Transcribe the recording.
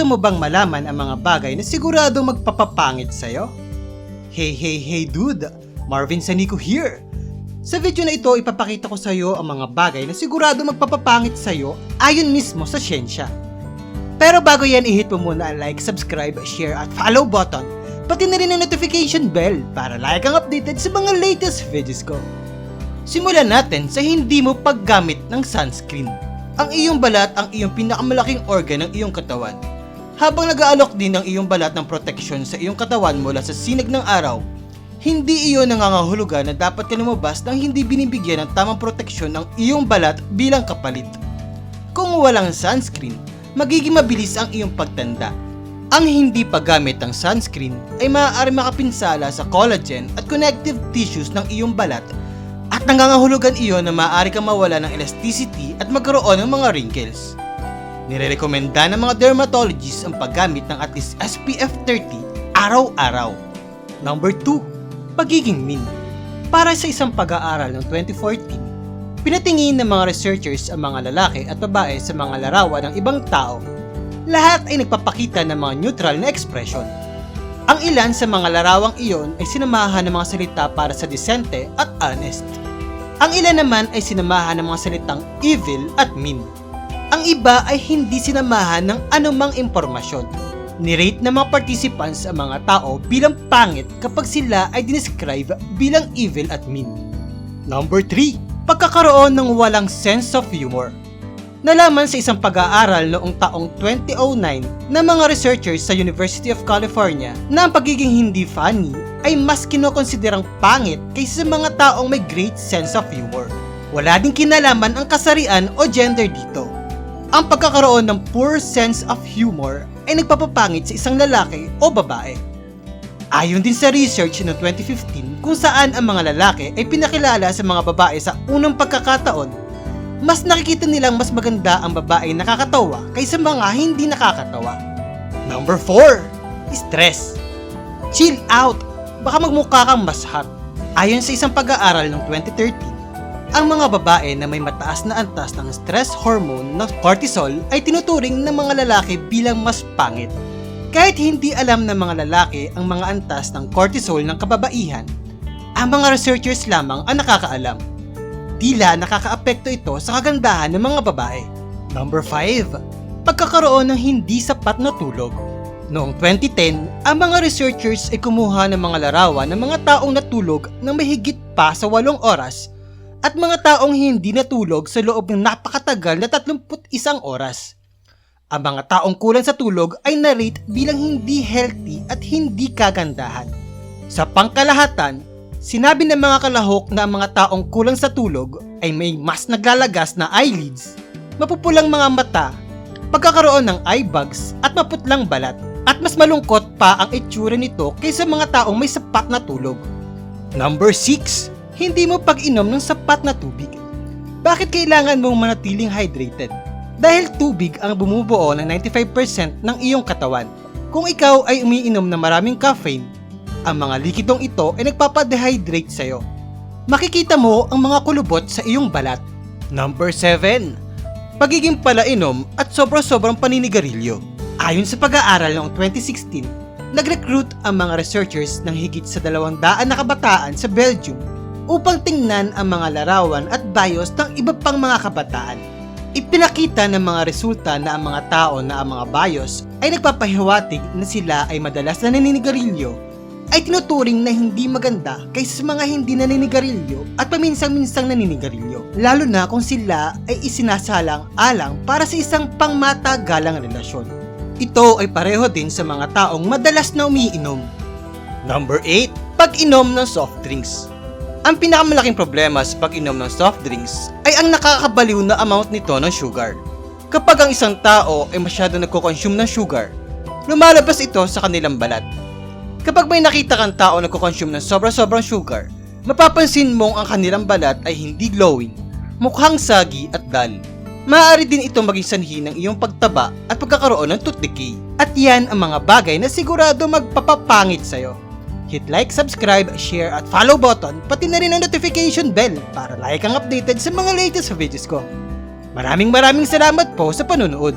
Gusto mo bang malaman ang mga bagay na siguradong magpapapangit sa'yo? Hey, hey, hey dude! Marvin Sanico here! Sa video na ito, ipapakita ko sa iyo ang mga bagay na sigurado magpapapangit sa iyo ayon mismo sa siyensya. Pero bago yan, i-hit mo muna ang like, subscribe, share at follow button. Pati na rin ang notification bell para like ang updated sa mga latest videos ko. Simulan natin sa hindi mo paggamit ng sunscreen. Ang iyong balat ang iyong pinakamalaking organ ng iyong katawan. Habang nag-aalok din ng iyong balat ng proteksyon sa iyong katawan mula sa sinag ng araw, hindi iyon nangangahulugan na dapat ka lumabas nang hindi binibigyan ng tamang proteksyon ng iyong balat bilang kapalit. Kung walang sunscreen, magiging mabilis ang iyong pagtanda. Ang hindi paggamit ng sunscreen ay maaari makapinsala sa collagen at connective tissues ng iyong balat at nangangahulugan iyon na maaari kang mawala ng elasticity at magkaroon ng mga wrinkles. Nirerekomenda ng mga dermatologists ang paggamit ng at least SPF 30 araw-araw. Number 2. Pagiging mean. Para sa isang pag-aaral ng 2014, pinatingin ng mga researchers ang mga lalaki at babae sa mga larawan ng ibang tao. Lahat ay nagpapakita ng mga neutral na expression. Ang ilan sa mga larawang iyon ay sinamahan ng mga salita para sa disente at honest. Ang ilan naman ay sinamahan ng mga salitang evil at mean. Ang iba ay hindi sinamahan ng anumang impormasyon. Nirate ng mga participants ang mga tao bilang pangit kapag sila ay dinescribe bilang evil at mean. Number 3. Pagkakaroon ng walang sense of humor. Nalaman sa isang pag-aaral noong taong 2009 ng mga researchers sa University of California na ang pagiging hindi funny ay mas kinokonsiderang pangit kaysa sa mga taong may great sense of humor. Wala ding kinalaman ang kasarian o gender dito. Ang pagkakaroon ng poor sense of humor ay nagpapapangit sa isang lalaki o babae. Ayon din sa research noong 2015 kung saan ang mga lalaki ay pinakilala sa mga babae sa unang pagkakataon, mas nakikita nilang mas maganda ang babae nakakatawa kaysa mga hindi nakakatawa. Number 4. Stress. Chill out. Baka magmukha kang mas hot. Ayon sa isang pag-aaral noong 2013, ang mga babae na may mataas na antas ng stress hormone na cortisol ay tinuturing ng mga lalaki bilang mas pangit. Kahit hindi alam ng mga lalaki ang mga antas ng cortisol ng kababaihan, ang mga researchers lamang ang nakakaalam. Tila nakakaapekto ito sa kagandahan ng mga babae. Number 5. Pagkakaroon ng hindi sapat na tulog. Noong 2010, ang mga researchers ay kumuha ng mga larawan ng mga taong natulog ng mahigit pa sa 8 oras at mga taong hindi natulog sa loob ng napakatagal na 31 oras. Ang mga taong kulang sa tulog ay narate bilang hindi healthy at hindi kagandahan. Sa pangkalahatan, sinabi ng mga kalahok na ang mga taong kulang sa tulog ay may mas naglalagas na eyelids, mapupulang mga mata, pagkakaroon ng eye bags at maputlang balat at mas malungkot pa ang itsura nito kaysa mga taong may sapat na tulog. Number 6. Hindi mo pag-inom ng sapat na tubig. Bakit kailangan mong manatiling hydrated? Dahil tubig ang bumubuo ng 95% ng iyong katawan. Kung ikaw ay umiinom ng maraming caffeine, ang mga likidong ito ay nagpapadehydrate sa'yo. Makikita mo ang mga kulubot sa iyong balat. Number 7. Pagiging palainom at sobra-sobrang paninigarilyo. Ayon sa pag-aaral noong 2016, nag-recruit ang mga researchers ng higit sa 200 na kabataan sa Belgium upang tingnan ang mga larawan at bios ng iba pang mga kabataan. Ipinakita ng mga resulta na ang mga tao na ang mga bios ay nagpapahiwatig na sila ay madalas na naninigarilyo ay tinuturing na hindi maganda kaysa sa mga hindi naninigarilyo at paminsan-minsang naninigarilyo. Lalo na kung sila ay isinasalang alang para sa isang pangmatagalang relasyon. Ito ay pareho din sa mga taong madalas na umiinom. Number 8. Pag-inom ng soft drinks. Ang pinakamalaking problema sa pag-inom ng soft drinks ay ang nakakabaliw na amount nito ng sugar. Kapag ang isang tao ay masyado nagko-consume ng sugar, lumalabas ito sa kanilang balat. Kapag may nakita kang tao nagko-consume ng sobra-sobrang sugar, mapapansin mong ang kanilang balat ay hindi glowing, mukhang sagi at dull. Maaari din itong maging sanhi ng iyong pagtaba at pagkakaroon ng tooth decay. At yan ang mga bagay na sigurado magpapapangit sa'yo. Hit like, subscribe, share at follow button pati na rin ang notification bell para like ang updated sa mga latest videos ko. Maraming maraming salamat po sa panunood.